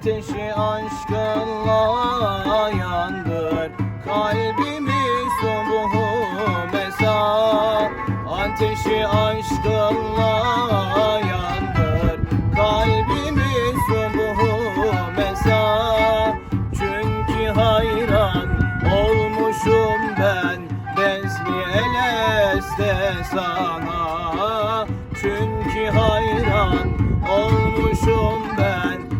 Ateşi aşkınla yandır. Kalbimi subuhu mesa Ateşi aşkınla yandır. Kalbimi subuhu mesa Çünkü hayran olmuşum ben. Bezmi eleste sana. Çünkü hayran olmuşum ben.